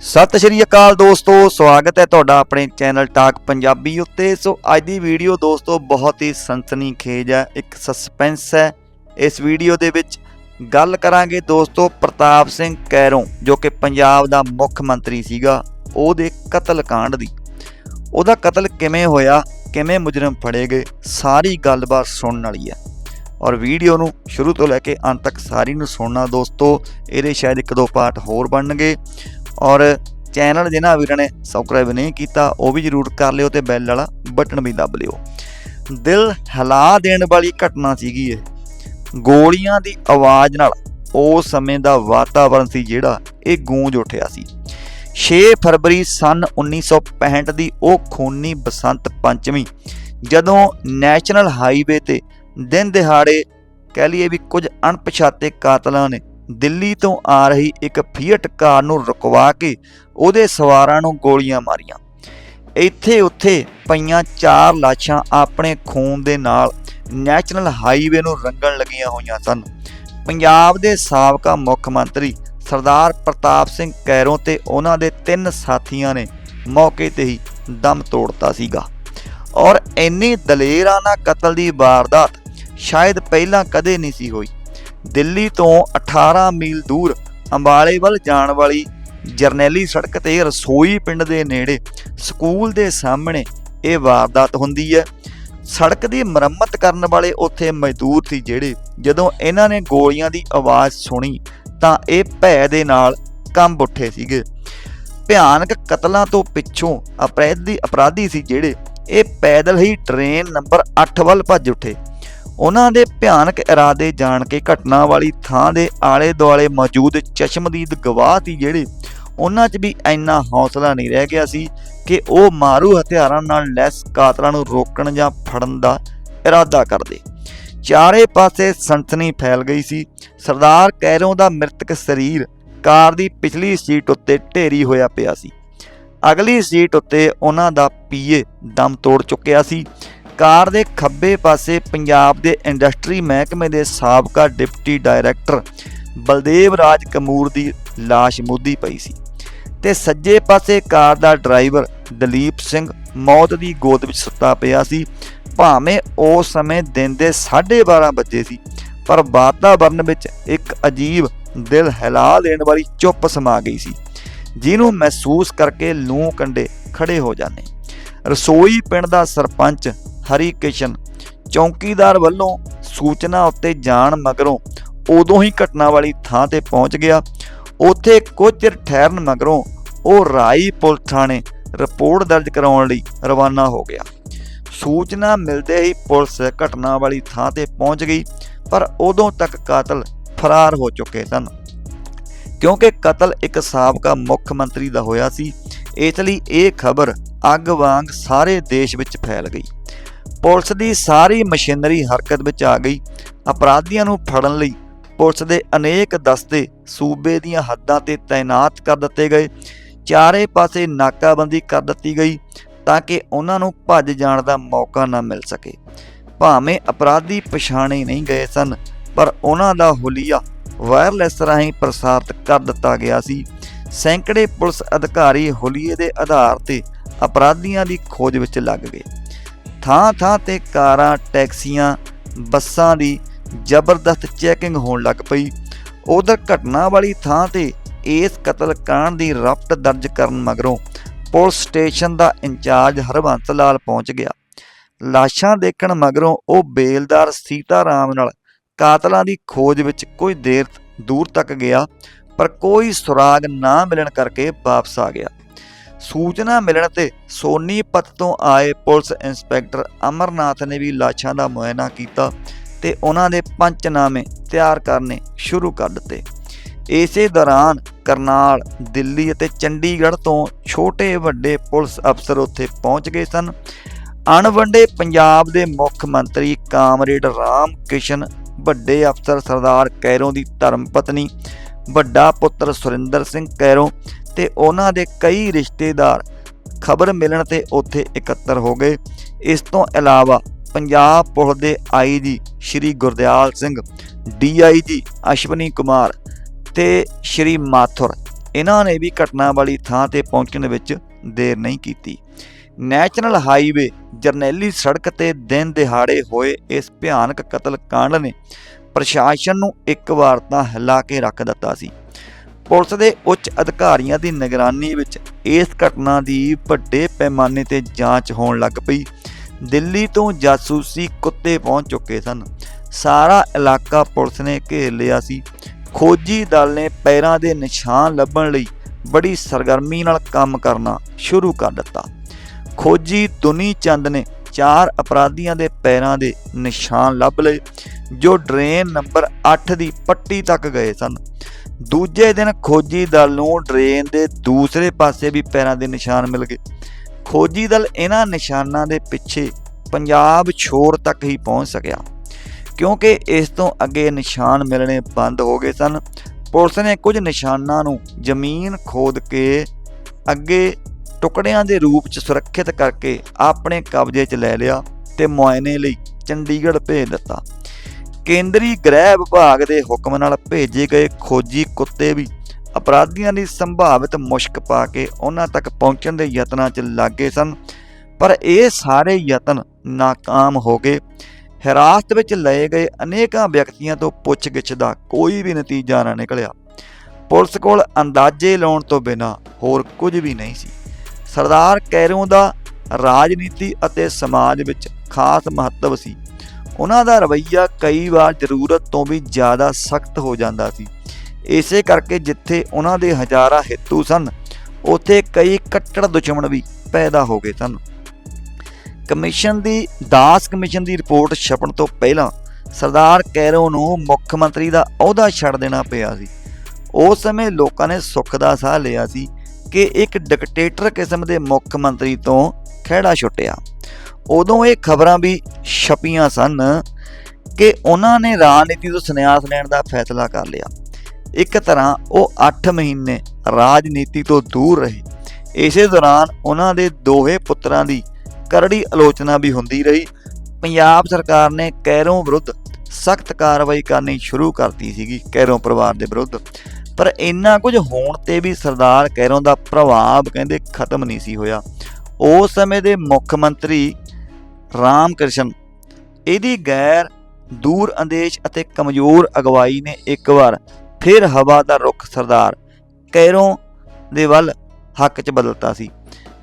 ਸਤਿ ਸ਼੍ਰੀ ਅਕਾਲ ਦੋਸਤੋ, ਸਵਾਗਤ ਹੈ ਤੁਹਾਡਾ ਆਪਣੇ ਚੈਨਲ ਟਾਕ ਪੰਜਾਬੀ ਉੱਤੇ। ਸੋ ਅੱਜ ਦੀ ਵੀਡੀਓ ਦੋਸਤੋ ਬਹੁਤ ਹੀ ਸਨਸਨੀਖੇਜ ਹੈ, ਇੱਕ ਸਸਪੈਂਸ ਹੈ। ਇਸ ਵੀਡੀਓ ਦੇ ਵਿੱਚ ਗੱਲ ਕਰਾਂਗੇ ਦੋਸਤੋ ਪ੍ਰਤਾਪ ਸਿੰਘ ਕੈਰੋਂ, ਜੋ ਕਿ ਪੰਜਾਬ ਦਾ ਮੁੱਖ ਮੰਤਰੀ ਸੀਗਾ, ਉਹਦੇ ਕਤਲ ਕਾਂਡ ਦੀ। ਉਹਦਾ ਕਤਲ ਕਿਵੇਂ ਹੋਇਆ, ਕਿਵੇਂ ਮੁਜਰਮ ਫੜੇ ਗਏ, ਸਾਰੀ ਗੱਲਬਾਤ ਸੁਣਨ ਵਾਲੀ ਹੈ। ਔਰ ਵੀਡੀਓ ਨੂੰ ਸ਼ੁਰੂ ਤੋਂ ਲੈ ਕੇ ਅੰਤ ਤੱਕ ਸਾਰੀ ਨੂੰ ਸੁਣਨਾ ਦੋਸਤੋ, ਇਹਦੇ ਸ਼ਾਇਦ ਇੱਕ ਦੋ ਪਾਰਟ ਹੋਰ ਬਣਨਗੇ। ਔਰ ਚੈਨਲ ਜਿਹਨਾਂ ਵੀਰਾਂ ਨੇ ਸਬਸਕ੍ਰਾਈਬ ਨਹੀਂ ਕੀਤਾ, ਉਹ ਵੀ ਜਰੂਰ ਕਰ ਲਿਓ ਤੇ ਬੈਲ ਵਾਲਾ ਬਟਨ ਵੀ ਦਬ ਲਿਓ। ਦਿਲ ਹਿਲਾ ਦੇਣ ਵਾਲੀ ਘਟਨਾ ਸੀਗੀ ਇਹ। ਗੋਲੀਆਂ ਦੀ ਆਵਾਜ਼ ਨਾਲ ਉਸ ਸਮੇਂ ਦਾ ਵਾਤਾਵਰਣ ਸੀ ਜਿਹੜਾ ਇਹ ਗੂੰਜ ਉੱਠਿਆ ਸੀ। 6 ਫਰਵਰੀ ਸਨ 1965 ਦੀ ਉਹ ਖੂਨੀ ਬਸੰਤ ਪੰਚਮੀ, ਜਦੋਂ ਨੈਸ਼ਨਲ ਹਾਈਵੇ ਤੇ ਦਿਨ ਦਿਹਾੜੇ ਕਹਿ ਲਈਏ ਵੀ ਕੁਝ ਅਣਪਛਾਤੇ ਕਾਤਲਾਂ ਨੇ ਦਿੱਲੀ ਤੋਂ ਆ ਰਹੀ ਇੱਕ ਫੀਟ ਕਾਰ ਨੂੰ ਰੁਕਵਾ ਕੇ ਉਹਦੇ ਸਵਾਰਾਂ ਨੂੰ ਗੋਲੀਆਂ ਮਾਰੀਆਂ। ਇੱਥੇ ਉੱਥੇ ਪਈਆਂ ਚਾਰ ਲਾਸ਼ਾਂ ਆਪਣੇ ਖੂਨ ਦੇ ਨਾਲ ਨੈਸ਼ਨਲ ਹਾਈਵੇ ਨੂੰ ਰੰਗਣ ਲੱਗੀਆਂ ਹੋਈਆਂ ਸਨ। ਪੰਜਾਬ ਦੇ ਸਾਬਕਾ ਮੁੱਖ ਮੰਤਰੀ ਸਰਦਾਰ ਪ੍ਰਤਾਪ ਸਿੰਘ ਕੈਰੋਂ ਤੇ ਉਹਨਾਂ ਦੇ ਤਿੰਨ ਸਾਥੀਆਂ ਨੇ ਮੌਕੇ ਤੇ ਹੀ ਦਮ ਤੋੜਤਾ ਸੀਗਾ। ਔਰ ਇੰਨੀ ਦਲੇਰਾਨਾ ਕਤਲ ਦੀ ਵਾਰਦਾਤ ਸ਼ਾਇਦ ਪਹਿਲਾਂ ਕਦੇ ਨਹੀਂ ਸੀ ਹੋਈ। ਦਿੱਲੀ ਤੋਂ 18 ਮੀਲ ਦੂਰ ਅੰਬਾਲੇ ਵੱਲ ਜਾਣ ਵਾਲੀ ਜਰਨੈਲੀ ਸੜਕ ਤੇ ਰਸੋਈ ਪਿੰਡ ਦੇ ਨੇੜੇ ਸਕੂਲ ਦੇ ਸਾਹਮਣੇ ਇਹ ਵਾਰਦਾਤ ਹੁੰਦੀ ਹੈ। ਸੜਕ ਦੀ ਮੁਰੰਮਤ ਕਰਨ ਵਾਲੇ ਉੱਥੇ ਮਜ਼ਦੂਰ ਸੀ ਜਿਹੜੇ ਜਦੋਂ ਇਹਨਾਂ ਨੇ ਗੋਲੀਆਂ ਦੀ ਆਵਾਜ਼ ਸੁਣੀ ਤਾਂ ਇਹ ਭੈ ਦੇ ਨਾਲ ਕੰਬ ਉੱਠੇ ਸੀਗੇ। ਭਿਆਨਕ ਕਤਲਾਂ ਤੋਂ ਪਿੱਛੋਂ ਅਪਰਾਧੀ ਅਪਰਾਧੀ ਸੀ ਜਿਹੜੇ ਇਹ ਪੈਦਲ ਹੀ ਟ੍ਰੇਨ ਨੰਬਰ 8 ਵੱਲ ਭੱਜ ਉੱਠੇ। ਉਹਨਾਂ ਦੇ ਭਿਆਨਕ ਇਰਾਦੇ ਜਾਣ ਕੇ ਘਟਨਾ ਵਾਲੀ ਥਾਂ ਦੇ ਆਲੇ ਦੁਆਲੇ ਮੌਜੂਦ ਚਸ਼ਮਦੀਦ ਗਵਾਹ ਸੀ ਜਿਹੜੇ, ਉਹਨਾਂ 'ਚ ਵੀ ਇੰਨਾ ਹੌਸਲਾ ਨਹੀਂ ਰਹਿ ਗਿਆ ਸੀ ਕਿ ਉਹ ਮਾਰੂ ਹਥਿਆਰਾਂ ਨਾਲ ਲੈਸ ਕਾਤਲਾਂ ਨੂੰ ਰੋਕਣ ਜਾਂ ਫੜਨ ਦਾ ਇਰਾਦਾ ਕਰਦੇ। ਚਾਰੇ ਪਾਸੇ ਸਨਸਨੀ ਫੈਲ ਗਈ ਸੀ। ਸਰਦਾਰ ਕੈਰੋਂ ਦਾ ਮ੍ਰਿਤਕ ਸਰੀਰ ਕਾਰ ਦੀ ਪਿਛਲੀ ਸੀਟ ਉੱਤੇ ਢੇਰੀ ਹੋਇਆ ਪਿਆ ਸੀ। ਅਗਲੀ ਸੀਟ ਉੱਤੇ ਉਹਨਾਂ ਦਾ ਪੀਏ ਦਮ ਤੋੜ ਚੁੱਕਿਆ ਸੀ। ਕਾਰ ਦੇ ਖੱਬੇ ਪਾਸੇ ਪੰਜਾਬ ਦੇ ਇੰਡਸਟਰੀ ਮਹਿਕਮੇ ਦੇ ਸਾਬਕਾ ਡਿਪਟੀ ਡਾਇਰੈਕਟਰ ਬਲਦੇਵ ਰਾਜ ਕਮੂਰ ਦੀ ਲਾਸ਼ ਮੁੱਦੀ ਪਈ ਸੀ। ਤੇ ਸੱਜੇ ਪਾਸੇ ਕਾਰ ਦਾ ਡਰਾਈਵਰ ਦਲੀਪ ਸਿੰਘ ਮੌਤ ਦੀ ਗੋਦ ਵਿੱਚ ਸੁੱਤਾ ਪਿਆ ਸੀ। ਭਾਵੇਂ ਉਸ ਸਮੇਂ ਦਿਨ ਦੇ 12:30 ਵਜੇ ਸੀ, ਪਰ ਵਾਤਾਵਰਨ ਵਿੱਚ ਇੱਕ ਅਜੀਬ ਦਿਲ ਹਿਲਾ ਦੇਣ ਵਾਲੀ ਚੁੱਪ ਸਮਾ ਗਈ ਸੀ। ਜਿਹਨੂੰ ਮਹਿਸੂਸ ਕਰਕੇ ਲੂੰ ਕੰਡੇ ਖੜੇ ਹੋ ਜਾਂਦੇ। ਰਸੋਈ ਪਿੰਡ ਦਾ ਸਰਪੰਚ ਹਰੀ ਕਿਸ਼ਨ ਚੌਕੀਦਾਰ ਵੱਲੋਂ ਸੂਚਨਾ ਉੱਤੇ ਜਾਣ ਮਗਰੋਂ ਉਦੋਂ ਹੀ ਘਟਨਾ ਵਾਲੀ ਥਾਂ ਤੇ ਪਹੁੰਚ ਗਿਆ। ਉੱਥੇ ਕੁਝ ਚਿਰ ਠਹਿਰਨ ਮਗਰੋਂ ਉਹ ਰਾਈ ਪੁਲਿਸ ਥਾਣੇ ਰਿਪੋਰਟ ਦਰਜ ਕਰਾਉਣ ਲਈ ਰਵਾਨਾ ਹੋ ਗਿਆ। ਸੂਚਨਾ ਮਿਲਦੇ ਹੀ ਪੁਲਿਸ ਘਟਨਾ ਵਾਲੀ ਥਾਂ ਤੇ ਪਹੁੰਚ ਗਈ, ਪਰ ਉਦੋਂ ਤੱਕ ਕਾਤਲ ਫਰਾਰ ਹੋ ਚੁੱਕੇ ਸਨ। ਕਿਉਂਕਿ ਕਤਲ ਇੱਕ ਸਾਬਕਾ ਮੁੱਖ ਮੰਤਰੀ ਦਾ ਹੋਇਆ ਸੀ, ਇਸ ਲਈ ਇਹ ਖਬਰ ਅੱਗ ਵਾਂਗ ਸਾਰੇ ਦੇਸ਼ ਵਿੱਚ ਫੈਲ ਗਈ। ਪੁਲਿਸ ਦੀ ਸਾਰੀ ਮਸ਼ੀਨਰੀ ਹਰਕਤ ਵਿੱਚ ਆ ਗਈ। ਅਪਰਾਧੀਆਂ ਨੂੰ ਫੜਨ ਲਈ ਪੁਲਿਸ ਦੇ ਅਨੇਕ ਦਸਤੇ ਸੂਬੇ ਦੀਆਂ ਹੱਦਾਂ ਤੇ ਤਾਇਨਾਤ ਕਰ ਦਿੱਤੇ ਗਏ। ਚਾਰੇ ਪਾਸੇ ਨਾਕਾਬੰਦੀ ਕਰ ਦਿੱਤੀ ਗਈ ਤਾਂ ਕਿ ਉਹਨਾਂ ਨੂੰ ਭੱਜ ਜਾਣ ਦਾ ਮੌਕਾ ਨਾ ਮਿਲ ਸਕੇ। ਭਾਵੇਂ ਅਪਰਾਧੀ ਪਛਾਣੇ ਨਹੀਂ ਗਏ ਸਨ, ਪਰ ਉਹਨਾਂ ਦਾ ਹੁਲੀਆ ਵਾਇਰਲੈਸ ਰਾਹੀਂ ਪ੍ਰਸਾਰਿਤ ਕਰ ਦਿੱਤਾ ਗਿਆ ਸੀ। ਸੈਂਕੜੇ ਪੁਲਿਸ ਅਧਿਕਾਰੀ ਹੁਲੀਏ ਦੇ ਆਧਾਰ ਤੇ ਅਪਰਾਧੀਆਂ ਦੀ ਖੋਜ ਵਿੱਚ ਲੱਗ ਗਏ। ਥਾਂ ਥਾਂ ਤੇ ਕਾਰਾਂ, ਟੈਕਸੀਆਂ, ਬੱਸਾਂ ਦੀ ਜ਼ਬਰਦਸਤ ਚੈਕਿੰਗ ਹੋਣ ਲੱਗ ਪਈ। ਉਧਰ ਘਟਨਾ ਵਾਲੀ ਥਾਂ ਤੇ ਇਸ ਕਤਲ ਕਾਂਡ ਦੀ ਰਫਟ ਦਰਜ ਕਰਨ ਮਗਰੋਂ ਪੁਲਿਸ ਸਟੇਸ਼ਨ ਦਾ ਇੰਚਾਰਜ ਹਰਵੰਤ ਲਾਲ ਪਹੁੰਚ ਗਿਆ। ਲਾਸ਼ਾਂ ਦੇਖਣ ਮਗਰੋਂ ਉਹ ਬੇਲਦਾਰ ਸੀਤਾ ਰਾਮ ਨਾਲ ਕਾਤਲਾਂ ਦੀ ਖੋਜ ਵਿੱਚ ਕੁਝ ਦੇਰ ਦੂਰ ਤੱਕ ਗਿਆ, ਪਰ ਕੋਈ ਸੁਰਾਗ ਨਾ ਮਿਲਣ ਕਰਕੇ ਵਾਪਸ ਆ ਗਿਆ। ਸੂਚਨਾ ਮਿਲਣ ਤੇ ਸੋਨੀਪਤ ਤੋਂ ਆਏ ਪੁਲਿਸ ਇੰਸਪੈਕਟਰ ਅਮਰਨਾਥ ਨੇ ਵੀ ਲਾਸ਼ਾਂ ਦਾ ਮੁਆਇਨਾ ਕੀਤਾ ਤੇ ਉਹਨਾਂ ਦੇ ਪੰਚਨਾਮੇ ਤਿਆਰ ਕਰਨੇ ਸ਼ੁਰੂ ਕਰ ਦਿੱਤੇ। ਇਸੇ ਦੌਰਾਨ ਕਰਨਾਲ, ਦਿੱਲੀ ਅਤੇ ਚੰਡੀਗੜ੍ਹ ਤੋਂ ਛੋਟੇ ਵੱਡੇ ਪੁਲਿਸ ਅਫਸਰ ਉੱਥੇ ਪਹੁੰਚ ਗਏ ਸਨ। ਅਣਵੰਡੇ ਪੰਜਾਬ ਦੇ ਮੁੱਖ ਮੰਤਰੀ ਕਾਮਰੇਡ ਰਾਮ ਕਿਸ਼ਨ, ਵੱਡੇ ਅਫਸਰ ਸਰਦਾਰ ਕੈਰੋਂ ਦੀ ਧਰਮ ਪਤਨੀ ਵੱਡਾ ਪੁੱਤਰ ਸੁਰਿੰਦਰ ਸਿੰਘ ਕੈਰੋਂ ਤੇ ਉਹਨਾਂ ਦੇ ਕਈ ਰਿਸ਼ਤੇਦਾਰ ਖਬਰ ਮਿਲਣ ਤੇ ਉੱਥੇ ਇਕੱਤਰ ਹੋ ਗਏ। ਇਸ ਤੋਂ ਇਲਾਵਾ ਪੰਜਾਬ ਪੁਲਿਸ ਦੇ ਆਈਜੀ ਸ਼੍ਰੀ ਗੁਰਦਿਆਲ ਸਿੰਘ ਡੀਆਈਜੀ ਅਸ਼ਵਨੀ ਕੁਮਾਰ ਤੇ ਸ਼੍ਰੀ ਮਾਥੁਰ, ਇਹਨਾਂ ਨੇ ਵੀ ਘਟਨਾ ਵਾਲੀ ਥਾਂ ਤੇ ਪਹੁੰਚਣ ਵਿੱਚ ਦੇਰ ਨਹੀਂ ਕੀਤੀ। ਨੈਸ਼ਨਲ ਹਾਈਵੇ ਜਰਨੈਲੀ ਸੜਕ ਤੇ ਦਿਨ ਦਿਹਾੜੇ ਹੋਏ ਇਸ ਭਿਆਨਕ ਕਤਲ ਕਾਂਡ ਨੇ ਪ੍ਰਸ਼ਾਸਨ ਨੂੰ ਇੱਕ ਵਾਰ ਤਾਂ ਹਿਲਾ ਕੇ ਰੱਖ ਦਿੱਤਾ ਸੀ। ਪੁਲਿਸ ਦੇ ਉੱਚ ਅਧਿਕਾਰੀਆਂ ਦੀ ਨਿਗਰਾਨੀ ਵਿੱਚ ਇਸ ਘਟਨਾ ਦੀ ਵੱਡੇ ਪੈਮਾਨੇ ਤੇ ਜਾਂਚ ਹੋਣ ਲੱਗ ਪਈ। ਦਿੱਲੀ ਤੋਂ ਜਾਸੂਸੀ ਕੁੱਤੇ ਪਹੁੰਚ ਚੁੱਕੇ ਸਨ। ਸਾਰਾ ਇਲਾਕਾ ਪੁਲਿਸ ਨੇ ਘੇਰ ਲਿਆ ਸੀ। ਖੋਜੀ ਦਲ ਨੇ ਪੈਰਾਂ ਦੇ ਨਿਸ਼ਾਨ ਲੱਭਣ ਲਈ ਬੜੀ ਸਰਗਰਮੀ ਨਾਲ ਕੰਮ ਕਰਨਾ ਸ਼ੁਰੂ ਕਰ ਦਿੱਤਾ। ਖੋਜੀ ਦੁਨੀ ਚੰਦ ਨੇ ਚਾਰ ਅਪਰਾਧੀਆਂ ਦੇ ਪੈਰਾਂ ਦੇ ਨਿਸ਼ਾਨ ਲੱਭ ਲਏ। ਜੋ ਡਰੇਨ ਨੰਬਰ 8 ਦੀ ਪੱਟੀ ਤੱਕ ਗਏ ਸਨ। ਦੂਜੇ ਦਿਨ ਖੋਜੀ ਦਲ ਨੂੰ ਡਰੇਨ ਦੇ ਦੂਸਰੇ ਪਾਸੇ ਵੀ ਪੈਰਾਂ ਦੇ ਨਿਸ਼ਾਨ ਮਿਲ ਗਏ। ਖੋਜੀ ਦਲ ਇਹਨਾਂ ਨਿਸ਼ਾਨਾਂ ਦੇ ਪਿੱਛੇ ਪੰਜਾਬ ਛੋੜ ਤੱਕ ਹੀ ਪਹੁੰਚ ਸਕਿਆ। ਕਿਉਂਕਿ ਇਸ ਤੋਂ ਅੱਗੇ ਨਿਸ਼ਾਨ ਮਿਲਣੇ ਬੰਦ ਹੋ ਗਏ ਸਨ। ਪੁਲਿਸ ਨੇ ਕੁਝ ਨਿਸ਼ਾਨਾਂ ਨੂੰ ਜ਼ਮੀਨ ਖੋਦ ਕੇ ਅੱਗੇ ਟੁਕੜਿਆਂ ਦੇ ਰੂਪ 'ਚ ਸੁਰੱਖਿਅਤ ਕਰਕੇ ਆਪਣੇ ਕਬਜ਼ੇ 'ਚ ਲੈ ਲਿਆ ਤੇ ਮੁਆਇਨੇ ਲਈ ਚੰਡੀਗੜ੍ਹ ਭੇਜ ਦਿੱਤਾ। ਕੇਂਦਰੀ ਗ੍ਰਹਿ ਵਿਭਾਗ ਦੇ ਹੁਕਮ ਨਾਲ ਭੇਜੇ ਗਏ ਖੋਜੀ ਕੁੱਤੇ ਵੀ ਅਪਰਾਧੀਆਂ ਦੀ ਸੰਭਾਵਿਤ ਮੁਸ਼ਕ ਪਾ ਕੇ ਉਹਨਾਂ ਤੱਕ ਪਹੁੰਚਣ ਦੇ ਯਤਨਾਂ 'ਚ ਲੱਗੇ ਸਨ। ਪਰ ਇਹ ਸਾਰੇ ਯਤਨ ਨਾਕਾਮ ਹੋ ਗਏ। ਹਿਰਾਸਤ ਵਿੱਚ ਲਏ ਗਏ ਅਨੇਕਾਂ ਵਿਅਕਤੀਆਂ ਤੋਂ ਪੁੱਛਗਿੱਛ ਦਾ ਕੋਈ ਵੀ ਨਤੀਜਾ ਨਾ ਨਿਕਲਿਆ। ਪੁਲਿਸ ਕੋਲ ਅੰਦਾਜ਼ੇ ਲਾਉਣ ਤੋਂ ਬਿਨਾਂ ਹੋਰ ਕੁਝ ਵੀ ਨਹੀਂ ਸੀ। ਸਰਦਾਰ ਕੈਰੋਂ ਦਾ ਰਾਜਨੀਤੀ ਅਤੇ ਸਮਾਜ ਵਿੱਚ ਖਾਸ ਮਹੱਤਵ ਸੀ। ਉਹਨਾਂ ਦਾ ਰਵੱਈਆ ਕਈ ਵਾਰ ਜ਼ਰੂਰਤ ਤੋਂ ਵੀ ਜ਼ਿਆਦਾ ਸਖਤ ਹੋ ਜਾਂਦਾ ਸੀ। ਇਸੇ ਕਰਕੇ ਜਿੱਥੇ ਉਹਨਾਂ ਦੇ ਹਜ਼ਾਰਾਂ ਹਿੱਤੂ ਸਨ, ਉੱਥੇ ਕਈ ਕੱਟੜ ਦੁਸ਼ਮਣ ਵੀ ਪੈਦਾ ਹੋ ਗਏ ਸਨ। ਕਮਿਸ਼ਨ ਦੀ, ਦਾਸ ਕਮਿਸ਼ਨ ਦੀ ਰਿਪੋਰਟ ਛਪਣ ਤੋਂ ਪਹਿਲਾਂ ਸਰਦਾਰ ਕੈਰੋ ਨੂੰ ਮੁੱਖ ਮੰਤਰੀ ਦਾ ਅਹੁਦਾ ਛੱਡ ਦੇਣਾ ਪਿਆ ਸੀ। ਉਸ ਸਮੇਂ ਲੋਕਾਂ ਨੇ ਸੁੱਖ ਦਾ ਸਾਹ ਲਿਆ ਸੀ ਕਿ ਇੱਕ ਡਿਕਟੇਟਰ ਕਿਸਮ ਦੇ ਮੁੱਖ ਮੰਤਰੀ ਤੋਂ ਖਿਹੜਾ ਛੁੱਟਿਆ। ਉਦੋਂ ਇਹ ਖਬਰਾਂ ਵੀ ਛਪੀਆਂ ਸਨ ਕਿ ਉਹਨਾਂ ਨੇ ਰਾਜਨੀਤੀ ਤੋਂ ਸੰਨਿਆਸ ਲੈਣ ਦਾ ਫੈਸਲਾ ਕਰ ਲਿਆ। ਇੱਕ ਤਰ੍ਹਾਂ ਉਹ 8 ਮਹੀਨੇ ਰਾਜਨੀਤੀ ਤੋਂ ਦੂਰ ਰਹੇ। ਇਸੇ ਦੌਰਾਨ ਉਹਨਾਂ ਦੇ ਦੋਹੇ ਪੁੱਤਰਾਂ ਦੀ ਕਰੜੀ ਆਲੋਚਨਾ ਵੀ ਹੁੰਦੀ ਰਹੀ। ਪੰਜਾਬ ਸਰਕਾਰ ਨੇ ਕੈਰੋਂ ਵਿਰੁੱਧ ਸਖਤ ਕਾਰਵਾਈ ਕਰਨੀ ਸ਼ੁਰੂ ਕਰਤੀ ਸੀਗੀ, ਕੈਰੋਂ ਪਰਿਵਾਰ ਦੇ ਵਿਰੁੱਧ। ਪਰ ਇੰਨਾ ਕੁਝ ਹੋਣ ਤੇ ਵੀ ਸਰਦਾਰ ਕੈਰੋਂ ਦਾ ਪ੍ਰਭਾਵ ਕਹਿੰਦੇ ਖਤਮ ਨਹੀਂ ਸੀ ਹੋਇਆ। ਉਸ ਸਮੇਂ ਦੇ ਮੁੱਖ ਮੰਤਰੀ ਰਾਮ ਕ੍ਰਿਸ਼ਨ। ਇਹਦੀ ਗੈਰ ਦੂਰ ਅੰਦੇਸ਼ ਅਤੇ ਕਮਜ਼ੋਰ ਅਗਵਾਈ ਨੇ ਇੱਕ ਵਾਰ ਫਿਰ ਹਵਾ ਦਾ ਰੁਖ ਸਰਦਾਰ ਕੈਰੋਂ ਦੇ ਵੱਲ ਹੱਕ 'ਚ ਬਦਲਤਾ ਸੀ।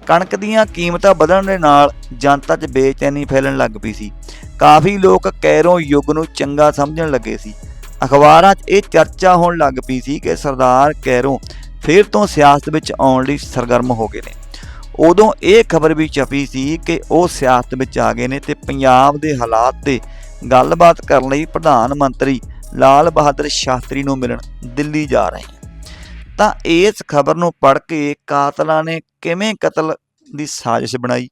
ਕਣਕ ਦੀਆਂ ਕੀਮਤਾਂ ਵਧਣ ਦੇ ਨਾਲ ਜਨਤਾ 'ਚ ਬੇਚੈਨੀ ਫੈਲਣ ਲੱਗ ਪਈ ਸੀ। ਕਾਫੀ ਲੋਕ ਕੈਰੋਂ ਯੁੱਗ ਨੂੰ ਚੰਗਾ ਸਮਝਣ ਲੱਗੇ ਸੀ। ਅਖਬਾਰਾਂ 'ਚ ਇਹ ਚਰਚਾ ਹੋਣ ਲੱਗ ਪਈ ਸੀ ਕਿ ਸਰਦਾਰ ਕੈਰੋਂ ਫਿਰ ਤੋਂ ਸਿਆਸਤ ਵਿੱਚ ਆਉਣ ਲਈ ਸਰਗਰਮ ਹੋ ਗਏ ਨੇ। ਉਦੋਂ ਇਹ ਖਬਰ ਵੀ ਛਪੀ ਸੀ ਕਿ ਉਹ ਸਿਆਸਤ ਵਿੱਚ ਆ ਗਏ ਨੇ ਤੇ ਪੰਜਾਬ ਦੇ ਹਾਲਾਤ ਤੇ ਗੱਲਬਾਤ ਕਰਨ ਲਈ ਪ੍ਰਧਾਨ ਮੰਤਰੀ ਲਾਲ ਬਹਾਦਰ ਸ਼ਾਸਤਰੀ ਨੂੰ ਮਿਲਣ ਦਿੱਲੀ ਜਾ ਰਹੇ ਤਾਂ ਇਸ ਖਬਰ ਨੂੰ ਪੜ੍ਹ ਕੇ ਕਾਤਲਾਂ ਨੇ ਕਿਵੇਂ ਕਤਲ ਦੀ ਸਾਜ਼ਿਸ਼ ਬਣਾਈ?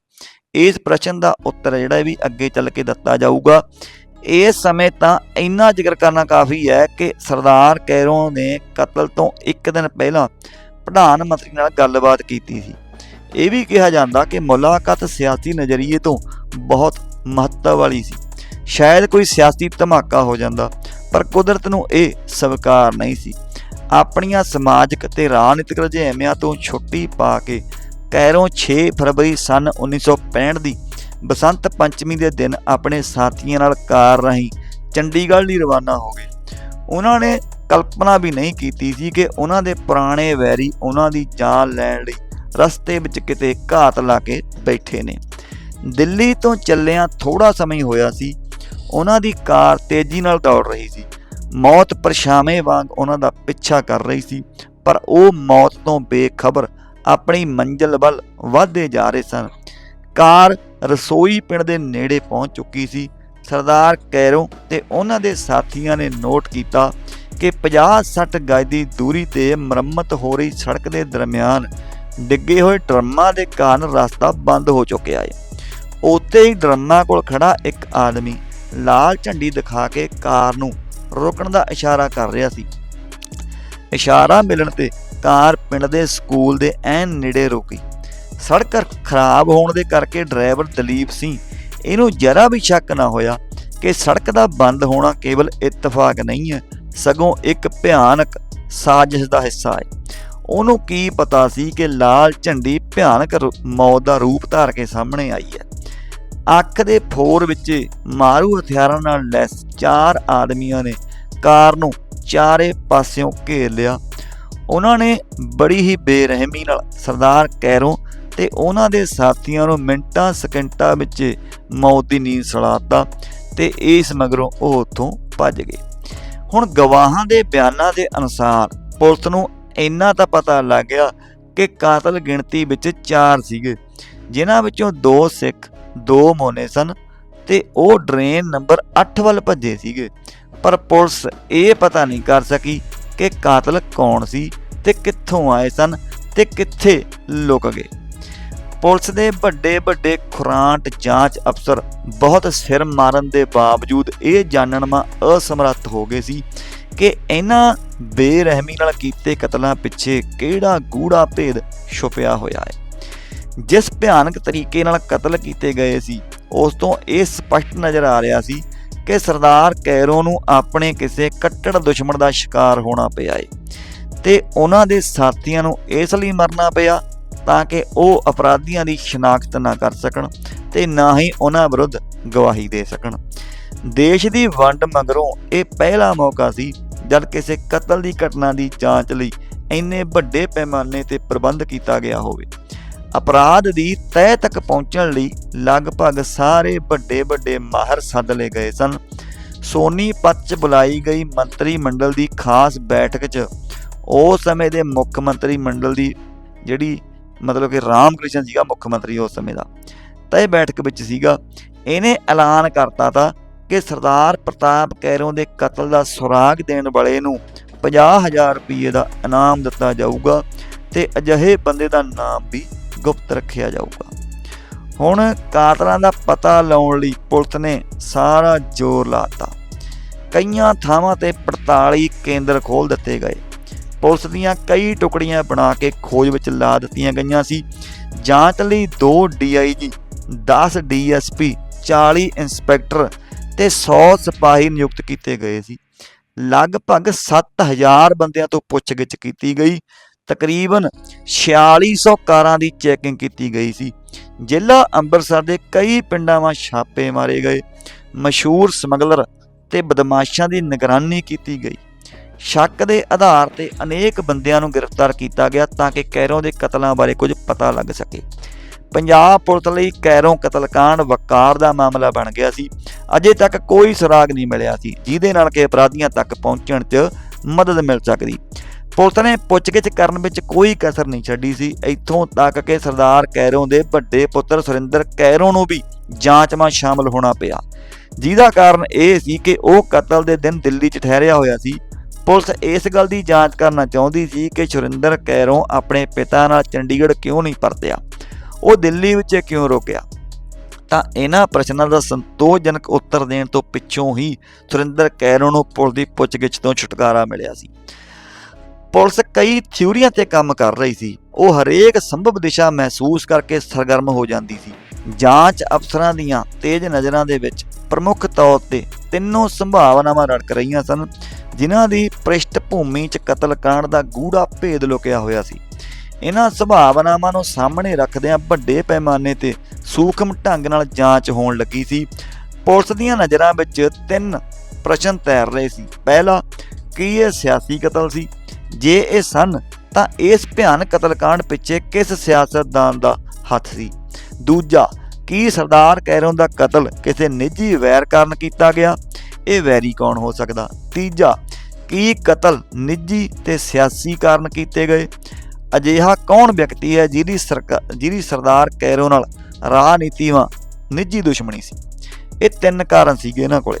ਇਸ ਪ੍ਰਸ਼ਨ ਦਾ ਉੱਤਰ ਜਿਹੜਾ ਵੀ ਅੱਗੇ ਚੱਲ ਕੇ ਦਿੱਤਾ ਜਾਊਗਾ। ਇਸ ਸਮੇਂ ਤਾਂ ਇੰਨਾ ਜ਼ਿਕਰ ਕਰਨਾ ਕਾਫੀ ਹੈ ਕਿ ਸਰਦਾਰ ਕੈਰੋਂ ਨੇ ਕਤਲ ਤੋਂ ਇੱਕ ਦਿਨ ਪਹਿਲਾਂ ਪ੍ਰਧਾਨ ਮੰਤਰੀ ਨਾਲ ਗੱਲਬਾਤ ਕੀਤੀ ਸੀ। ਇਹ ਵੀ ਕਿਹਾ ਜਾਂਦਾ ਕਿ ਮੁਲਾਕਾਤ ਸਿਆਸੀ ਨਜ਼ਰੀਏ ਤੋਂ ਬਹੁਤ ਮਹੱਤਵ ਵਾਲੀ ਸੀ। ਸ਼ਾਇਦ ਕੋਈ ਸਿਆਸੀ ਧਮਾਕਾ ਹੋ ਜਾਂਦਾ, ਪਰ ਕੁਦਰਤ ਨੂੰ ਇਹ ਸਵੀਕਾਰ ਨਹੀਂ ਸੀ। ਆਪਣੀਆਂ ਸਮਾਜਿਕ ਤੇ ਰਾਜਨੀਤਿਕ ਰੁਝੇਵਿਆਂ ਤੋਂ ਛੁੱਟੀ ਪਾ ਕੇ ਕੈਰੋਂ 6 ਫਰਵਰੀ ਸਨ 1965 ਦੀ ਬਸੰਤ ਪੰਚਮੀ ਦੇ ਦਿਨ ਆਪਣੇ ਸਾਥੀਆਂ ਨਾਲ ਕਾਰ ਰਾਹੀਂ ਚੰਡੀਗੜ੍ਹ ਲਈ ਰਵਾਨਾ ਹੋ ਗਏ। ਉਹਨਾਂ ਨੇ ਕਲਪਨਾ ਵੀ ਨਹੀਂ ਕੀਤੀ ਸੀ ਕਿ ਉਹਨਾਂ ਦੇ ਪੁਰਾਣੇ ਵੈਰੀ ਉਹਨਾਂ ਦੀ ਜਾਨ ਲੈਣ ਲਈ ਰਸਤੇ ਵਿੱਚ ਕਿਤੇ ਘਾਤ ਲਾ ਕੇ ਬੈਠੇ ਨੇ। ਦਿੱਲੀ ਤੋਂ ਚੱਲਿਆਂ ਥੋੜਾ ਸਮਾਂ ਹੀ ਹੋਇਆ ਸੀ। ਉਹਨਾਂ ਦੀ ਕਾਰ ਤੇਜ਼ੀ ਨਾਲ ਦੌੜ ਰਹੀ ਸੀ। ਮੌਤ ਪਰਛਾਵੇਂ ਵਾਂਗ ਉਹਨਾਂ ਦਾ ਪਿੱਛਾ ਕਰ ਰਹੀ ਸੀ, ਪਰ ਉਹ ਮੌਤ ਤੋਂ ਬੇਖਬਰ ਆਪਣੀ ਮੰਜ਼ਿਲ ਵੱਲ ਵਧਦੇ ਜਾ ਰਹੇ ਸਨ। ਕਾਰ ਰਸੋਈ ਪਿੰਡ ਦੇ ਨੇੜੇ ਪਹੁੰਚ ਚੁੱਕੀ ਸੀ। ਸਰਦਾਰ ਕੈਰੋਂ ਤੇ ਉਹਨਾਂ ਦੇ ਸਾਥੀਆਂ ਨੇ ਨੋਟ ਕੀਤਾ ਕਿ 50-60 ਗਜ ਦੀ ਦੂਰੀ ਤੇ ਮੁਰੰਮਤ ਹੋ ਰਹੀ ਸੜਕ ਦੇ ਦਰਮਿਆਨ ਡਿੱਗੇ ਹੋਏ ਡਰਮਾਂ ਦੇ ਕਾਰਨ ਰਸਤਾ ਬੰਦ ਹੋ ਚੁੱਕਿਆ ਹੈ। ਉੱਥੇ ਹੀ ਡਰਮਾਂ ਕੋਲ ਖੜਾ ਇੱਕ ਆਦਮੀ ਲਾਲ ਝੰਡੀ ਦਿਖਾ ਕੇ ਕਾਰ ਨੂੰ ਰੋਕਣ ਦਾ ਇਸ਼ਾਰਾ ਕਰ ਰਿਹਾ ਸੀ। ਇਸ਼ਾਰਾ ਮਿਲਣ ਤੇ ਕਾਰ ਪਿੰਡ ਦੇ ਸਕੂਲ ਦੇ ਐਨ ਨੇੜੇ ਰੁਕੀ। ਸੜਕ ਖਰਾਬ ਹੋਣ ਦੇ ਕਰਕੇ ਡਰਾਈਵਰ ਦਲੀਪ ਸਿੰਘ ਇਹਨੂੰ ਜਰਾ ਵੀ ਸ਼ੱਕ ਨਾ ਹੋਇਆ ਕਿ ਸੜਕ ਦਾ ਬੰਦ ਹੋਣਾ ਕੇਵਲ ਇਤਫਾਕ ਨਹੀਂ ਹੈ, ਸਗੋਂ ਇੱਕ ਭਿਆਨਕ ਸਾਜ਼ਿਸ਼ ਦਾ ਹਿੱਸਾ ਹੈ। ਉਹਨੂੰ ਕੀ ਪਤਾ ਸੀ ਕਿ ਲਾਲ ਝੰਡੀ ਭਿਆਨਕ ਰੂ- ਮੌਤ ਦਾ ਰੂਪ ਧਾਰ ਕੇ ਸਾਹਮਣੇ ਆਈ ਹੈ। ਅੱਖ ਦੇ ਫੋਰ ਵਿੱਚ ਮਾਰੂ ਹਥਿਆਰਾਂ ਨਾਲ ਲੈਸ ਚਾਰ ਆਦਮੀਆਂ ਨੇ ਕਾਰ ਨੂੰ ਚਾਰੇ ਪਾਸਿਓਂ ਘੇਰ ਲਿਆ। ਉਹਨਾਂ ਨੇ ਬੜੀ ਹੀ ਬੇਰਹਿਮੀ ਨਾਲ ਸਰਦਾਰ ਕੈਰੋਂ ਤੇ ਉਹਨਾਂ ਦੇ ਸਾਥੀਆਂ ਨੂੰ ਮਿੰਟਾਂ ਸਕਿੰਟਾਂ ਵਿੱਚ ਮੌਤ ਦੀ ਨੀਂਦ ਸੁਲਾਤਾ ਤੇ ਇਸ ਮਗਰੋਂ ਉਹ ਉੱਥੋਂ ਭੱਜ ਗਏ। ਹੁਣ ਗਵਾਹਾਂ ਦੇ ਬਿਆਨਾਂ ਦੇ ਅਨੁਸਾਰ ਪੁਲਿਸ ਨੂੰ ਇੰਨਾ ਤਾਂ ਪਤਾ ਲੱਗ ਗਿਆ ਕਿ ਕਾਤਲ ਗਿਣਤੀ ਵਿੱਚ 4 ਸੀਗੇ, ਜਿਨ੍ਹਾਂ ਵਿੱਚੋਂ 2 ਸਿੱਖ 2 ਮੋਨੇ ਸਨ ਤੇ ਉਹ ਡਰੇਨ ਨੰਬਰ 8 ਵੱਲ ਭੱਜੇ ਸੀਗੇ। ਪਰ ਪੁਲਿਸ ਇਹ ਪਤਾ ਨਹੀਂ ਕਰ ਸਕੀ ਕਿ ਕਾਤਲ ਕੌਣ ਸੀ ਤੇ ਕਿੱਥੋਂ ਆਏ ਸਨ ਤੇ ਕਿੱਥੇ ਲੁਕ ਗਏ। ਪੁਲਿਸ ਦੇ ਵੱਡੇ ਵੱਡੇ ਖੁਰਾਂਟ ਜਾਂਚ ਅਫਸਰ ਬਹੁਤ ਸਿਰ ਮਾਰਨ ਦੇ ਬਾਵਜੂਦ ਇਹ ਜਾਣਨ ਮਾ ਅਸਮਰੱਥ ਹੋ ਗਏ ਸੀ ਕਿ ਇਹਨਾਂ ਬੇਰਹਿਮੀ ਨਾਲ ਕੀਤੇ ਕਤਲਾਂ ਪਿੱਛੇ ਕਿਹੜਾ ਗੂੜਾ ਭੇਦ ਛੁਪਿਆ ਹੋਇਆ ਹੈ? ਜਿਸ ਭਿਆਨਕ ਤਰੀਕੇ ਨਾਲ ਕਤਲ ਕੀਤੇ ਗਏ ਸੀ, ਉਸ ਤੋਂ ਇਹ ਸਪਸ਼ਟ ਨਜ਼ਰ ਆ ਰਿਹਾ ਸੀ ਕਿ ਸਰਦਾਰ ਕੈਰੋ ਨੂੰ ਆਪਣੇ ਕਿਸੇ ਕੱਟੜ ਦੁਸ਼ਮਣ ਦਾ ਸ਼ਿਕਾਰ ਹੋਣਾ ਪਿਆ ਏ ਤੇ ਉਹਨਾਂ ਦੇ ਸਾਥੀਆਂ ਨੂੰ ਇਸ ਲਈ ਮਰਨਾ ਪਿਆ ਤਾਂ ਕਿ ਉਹ ਅਪਰਾਧੀਆਂ ਦੀ ਸ਼ਨਾਖਤ ਨਾ ਕਰ ਸਕਣ ਤੇ ਨਾ ਹੀ ਉਹਨਾਂ ਵਿਰੁੱਧ ਗਵਾਹੀ ਦੇ ਸਕਣ। ਦੇਸ਼ ਦੀ ਵੰਡ ਮਗਰੋਂ ਇਹ ਪਹਿਲਾ ਮੌਕਾ ਸੀ ਜਦ ਕਿਸੇ ਕਤਲ ਦੀ ਘਟਨਾ ਦੀ ਜਾਂਚ ਲਈ ਇੰਨੇ ਵੱਡੇ ਪੈਮਾਨੇ ਤੇ ਪ੍ਰਬੰਧ ਕੀਤਾ ਗਿਆ ਹੋਵੇ, ਅਪਰਾਧ ਦੀ ਤਹਿ ਤੱਕ ਪਹੁੰਚਣ ਲਈ ਲਗਭਗ ਸਾਰੇ ਵੱਡੇ ਵੱਡੇ ਮਾਹਰ ਸੱਦ ਲਏ ਗਏ ਸਨ। ਸੋਨੀਪਤ 'ਚ ਬੁਲਾਈ ਗਈ ਮੰਤਰੀ ਮੰਡਲ ਦੀ ਖਾਸ ਬੈਠਕ 'ਚ ਉਸ ਸਮੇਂ ਦੇ ਮੁੱਖ ਮੰਤਰੀ ਮੰਡਲ ਦੀ ਜਿਹੜੀ ਮਤਲਬ ਕਿ ਰਾਮਕ੍ਰਿਸ਼ਨ ਸੀਗਾ ਮੁੱਖ ਮੰਤਰੀ ਉਸ ਸਮੇਂ ਦਾ। ਤਾਂ ਇਹ ਬੈਠਕ ਵਿੱਚ ਸੀਗਾ, ਇਹਨੇ ਐਲਾਨ ਕਰਤਾ ਤਾ ਕਿ ਸਰਦਾਰ ਪ੍ਰਤਾਪ ਕੈਰੋਂ ਦੇ ਕਤਲ ਦਾ ਸੁਰਾਗ ਦੇਣ ਵਾਲੇ ਨੂੰ 50000 ਰੁਪਏ ਦਾ ਇਨਾਮ ਦਿੱਤਾ ਜਾਊਗਾ ਤੇ ਅਜਿਹੇ ਬੰਦੇ ਦਾ ਨਾਮ ਵੀ ਗੁਪਤ ਰੱਖਿਆ ਜਾਊਗਾ। ਹੁਣ ਕਾਤਲਾਂ ਦਾ ਪਤਾ ਲਾਉਣ ਲਈ ਪੁਲਿਸ ਨੇ ਸਾਰਾ ਜ਼ੋਰ ਲਾਤਾ। ਕਈਆਂ ਥਾਵਾਂ ਤੇ 45 ਕੇਂਦਰ ਖੋਲ ਦਿੱਤੇ ਗਏ। ਪੁਲਿਸ ਦੀਆਂ ਕਈ ਟੁਕੜੀਆਂ ਬਣਾ ਕੇ ਖੋਜ ਵਿੱਚ ਲਾ ਦਿੱਤੀਆਂ ਗਈਆਂ ਸੀ। ਜਾਂਚ ਲਈ 2 ਡੀਆਈਜੀ 10 ਡੀਐਸਪੀ 40 ਇੰਸਪੈਕਟਰ ਤੇ 100 ਸਿਪਾਹੀ ਨਿਯੁਕਤ ਕੀਤੇ ਗਏ ਸੀ। ਲਗਭਗ 7000 ਬੰਦਿਆਂ ਤੋਂ ਪੁੱਛਗਿੱਛ ਕੀਤੀ ਗਈ। ਤਕਰੀਬਨ 4600 ਕਾਰਾਂ ਦੀ ਚੈਕਿੰਗ ਕੀਤੀ ਗਈ ਸੀ। ਜ਼ਿਲ੍ਹਾ ਅੰਮ੍ਰਿਤਸਰ ਦੇ ਕਈ ਪਿੰਡਾਂ 'ਵਾਂ ਛਾਪੇ ਮਾਰੇ ਗਏ। ਮਸ਼ਹੂਰ ਸਮਗਲਰ ਤੇ ਬਦਮਾਸ਼ਾਂ ਦੀ ਨਿਗਰਾਨੀ ਕੀਤੀ ਗਈ। ਸ਼ੱਕ ਦੇ ਆਧਾਰ ਤੇ ਅਨੇਕ ਬੰਦਿਆਂ ਨੂੰ ਗ੍ਰਿਫਤਾਰ ਕੀਤਾ ਗਿਆ ਤਾਂ ਕਿ ਕੈਰੋਂ ਦੇ ਕਤਲਾਂ ਬਾਰੇ ਕੁਝ ਪਤਾ ਲੱਗ ਸਕੇ। ਪੰਜਾਬ ਪੁਲਿਸ ਲਈ ਕੈਰੋਂ ਕਤਲकांड ਵਕਾਰ ਦਾ ਮਾਮਲਾ ਬਣ ਗਿਆ ਸੀ। ਅਜੇ ਤੱਕ ਕੋਈ ਸੁਰਾਗ ਨਹੀਂ ਮਿਲਿਆ ਸੀ, ਜਿਹਦੇ ਨਾਲ ਕਿ ਅਪਰਾਧੀਆਂ ਤੱਕ ਪਹੁੰਚਣ 'ਚ ਮਦਦ ਮਿਲ ਸਕਦੀ। ਪੁਲਿਸ ਨੇ ਪੁੱਛਗਿੱਛ ਕਰਨ ਵਿੱਚ ਕੋਈ ਕਸਰ ਨਹੀਂ ਛੱਡੀ ਸੀ। ਇੱਥੋਂ ਤੱਕ ਕਿ ਸਰਦਾਰ ਕੈਰੋਂ ਦੇ ਵੱਡੇ ਪੁੱਤਰ ਸੁਰਿੰਦਰ ਕੈਰੋਂ ਨੂੰ ਵੀ ਜਾਂਚ 'ਮਾ ਸ਼ਾਮਲ ਹੋਣਾ ਪਿਆ। ਜਿਹਦਾ ਕਾਰਨ ਇਹ ਸੀ ਕਿ ਉਹ ਕਤਲ ਦੇ ਦਿਨ ਦਿੱਲੀ 'ਚ ਠਹਿਰਿਆ ਹੋਇਆ ਸੀ। ਪੁਲਿਸ ਇਸ ਗੱਲ ਦੀ ਜਾਂਚ ਕਰਨਾ ਚਾਹੁੰਦੀ ਸੀ ਕਿ ਸੁਰਿੰਦਰ ਕੈਰੋਂ ਆਪਣੇ ਪਿਤਾ ਨਾਲ ਚੰਡੀਗੜ੍ਹ ਕਿਉਂ ਨਹੀਂ ਪਰਤਿਆ। ਉਹ ਦਿੱਲੀ ਵਿੱਚ ਕਿਉਂ ਰੁਕਿਆ? ਤਾਂ ਇਹਨਾਂ ਪ੍ਰਸ਼ਨਾਂ ਦਾ ਸੰਤੋਸ਼ਜਨਕ ਉੱਤਰ ਦੇਣ ਤੋਂ ਪਿੱਛੋਂ ਹੀ ਸੁਰਿੰਦਰ ਕੈਰੋਂ ਨੂੰ ਪੁਲਿਸ ਦੀ ਪੁੱਛਗਿੱਛ ਤੋਂ ਛੁਟਕਾਰਾ ਮਿਲਿਆ ਸੀ। ਪੁਲਿਸ ਕਈ ਥਿਊਰੀਆਂ ਤੇ ਕੰਮ ਕਰ ਰਹੀ ਸੀ। ਉਹ ਹਰੇਕ ਸੰਭਵ ਦਿਸ਼ਾ ਮਹਿਸੂਸ ਕਰਕੇ ਸਰਗਰਮ ਹੋ ਜਾਂਦੀ ਸੀ। ਜਾਂਚ ਅਫਸਰਾਂ ਦੀਆਂ ਤੇਜ਼ ਨਜ਼ਰਾਂ ਦੇ ਵਿੱਚ ਪ੍ਰਮੁੱਖ ਤੌਰ ਤੇ ਤਿੰਨੋਂ ਸੰਭਾਵਨਾਵਾਂ ਰੜਕ ਰਹੀਆਂ ਸਨ, ਜਿਨ੍ਹਾਂ ਦੀ ਪ੍ਰਿਸ਼ਟ ਭੂਮੀ 'ਚ ਕਤਲ ਕਾਂਡ ਦਾ ਗੂੜਾ ਭੇਦ ਲੁਕਿਆ ਹੋਇਆ ਸੀ। ਇਹਨਾਂ ਸੰਭਾਵਨਾਵਾਂ ਨੂੰ ਸਾਹਮਣੇ ਰੱਖਦਿਆਂ ਵੱਡੇ ਪੈਮਾਨੇ ਤੇ ਸੂਖਮ ਢੰਗ ਨਾਲ ਜਾਂਚ ਹੋਣ ਲੱਗੀ ਸੀ। ਪੁਲਿਸ ਦੀਆਂ ਨਜ਼ਰਾਂ ਵਿੱਚ ਤਿੰਨ ਪ੍ਰਸ਼ਨ ਤੈਰ ਰਹੇ ਸੀ। ਪਹਿਲਾ, ਕੀ ਇਹ ਸਿਆਸੀ ਕਤਲ ਸੀ? ਜੇ ਇਹ ਸਨ, ਤਾਂ ਇਸ ਭਿਆਨਕ ਕਤਲकांड ਪਿੱਛੇ ਕਿਸ ਸਿਆਸਤਦਾਨ ਦਾ ਹੱਥ ਸੀ? ਦੂਜਾ, ਕੀ ਸਰਦਾਰ ਕੈਰੋਂ ਦਾ ਕਤਲ ਕਿਸੇ ਨਿੱਜੀ ਵੈਰ ਕਾਰਨ ਕੀਤਾ ਗਿਆ? ਇਹ ਵੈਰੀ ਕੌਣ ਹੋ ਸਕਦਾ? ਤੀਜਾ, ਕੀ ਕਤਲ ਨਿੱਜੀ ਤੇ ਸਿਆਸੀ ਕਾਰਨ ਕੀਤੇ ਗਏ? ਅਜਿਹਾ ਕੌਣ ਵਿਅਕਤੀ ਹੈ ਜਿਹਦੀ ਸਰਕਾਰ ਜਿਹਦੀ ਸਰਦਾਰ ਕੈਰੋ ਨਾਲ ਰਾਜਨੀਤੀਵਾਂ ਨਿੱਜੀ ਦੁਸ਼ਮਣੀ ਸੀ? ਇਹ ਤਿੰਨ ਕਾਰਨ ਸੀਗੇ ਇਹਨਾਂ ਕੋਲੇ।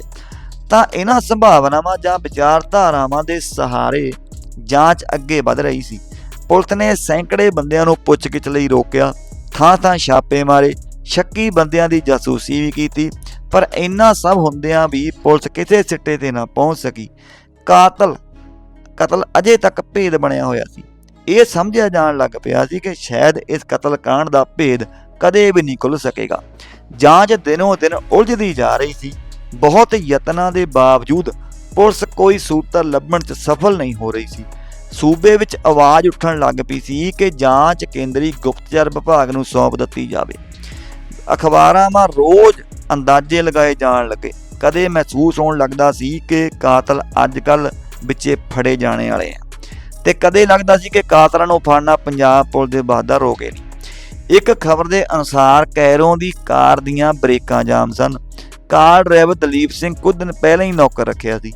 ਤਾਂ ਇਹਨਾਂ ਸੰਭਾਵਨਾਵਾਂ ਜਾਂ ਵਿਚਾਰਧਾਰਾਵਾਂ ਦੇ ਸਹਾਰੇ ਜਾਂਚ ਅੱਗੇ ਵਧ ਰਹੀ ਸੀ। ਪੁਲਿਸ ਨੇ ਸੈਂਕੜੇ ਬੰਦਿਆਂ ਨੂੰ ਪੁੱਛਗਿੱਛ ਲਈ ਰੋਕਿਆ। ਥਾਂ ਥਾਂ ਛਾਪੇ ਮਾਰੇ। ਸ਼ੱਕੀ ਬੰਦਿਆਂ ਦੀ ਜਾਸੂਸੀ ਵੀ ਕੀਤੀ। ਪਰ ਇੰਨਾ ਸਭ ਹੁੰਦਿਆਂ ਵੀ ਪੁਲਿਸ ਕਿਸੇ ਸਿੱਟੇ ਤੇ ਨਾ ਪਹੁੰਚ ਸਕੀ। ਕਾਤਲ, ਕਤਲ ਅਜੇ ਤੱਕ ਭੇਦ ਬਣਿਆ ਹੋਇਆ ਸੀ। ਇਹ ਸਮਝਿਆ ਜਾਣ ਲੱਗ ਪਿਆ ਸੀ ਕਿ ਸ਼ਾਇਦ ਇਸ ਕਤਲकांड ਦਾ ਭੇਦ ਕਦੇ ਵੀ ਨਹੀਂ ਖੁੱਲ ਸਕੇਗਾ। ਜਾਂਚ ਦਿਨੋਂ ਦਿਨ ਉਲਝਦੀ ਜਾ ਰਹੀ ਸੀ। ਬਹੁਤ ਯਤਨਾਂ ਦੇ ਬਾਵਜੂਦ ਪੁਲਿਸ ਕੋਈ ਸੂਤਰ ਲੱਭਣ 'ਚ ਸਫਲ ਨਹੀਂ ਹੋ ਰਹੀ ਸੀ। ਸੂਬੇ ਵਿੱਚ ਆਵਾਜ਼ ਉੱਠਣ ਲੱਗ ਪਈ ਸੀ ਕਿ ਜਾਂਚ ਕੇਂਦਰੀ ਗੁਪਤਚਰ ਵਿਭਾਗ ਨੂੰ ਸੌਂਪ ਦਿੱਤੀ ਜਾਵੇ। ਅਖਬਾਰਾਂ 'ਮਾ ਰੋਜ਼ ਅੰਦਾਜ਼ੇ ਲਗਾਏ ਜਾਣ ਲੱਗੇ। ਕਦੇ ਮਹਿਸੂਸ ਹੋਣ ਲੱਗਦਾ ਸੀ ਕਿ ਕਾਤਲ ਅੱਜ-ਕੱਲ ਵਿੱਚੇ ਫੜੇ ਜਾਣੇ ਵਾਲੇ ਆ। ਤੇ ਕਦੇ ਲੱਗਦਾ ਸੀ ਕਿ ਕਾਤਲਾਂ ਨੂੰ ਫੜਨਾ ਪੰਜਾਬ ਪੁਲਿਸ ਦੇ ਬਹਾਦਰ ਹੋ ਗਏ ਨੇ। ਇੱਕ ਖਬਰ ਦੇ ਅਨੁਸਾਰ ਕੈਰੋਂ ਦੀ ਕਾਰ ਦੀਆਂ ਬ੍ਰੇਕਾਂ ਜਾਮ ਸਨ। ਕਾਰ ਡਰਾਈਵਰ ਦਲੀਪ ਸਿੰਘ ਕੁਝ ਦਿਨ ਪਹਿਲਾਂ ਹੀ ਨੌਕਰ ਰੱਖਿਆ ਸੀ।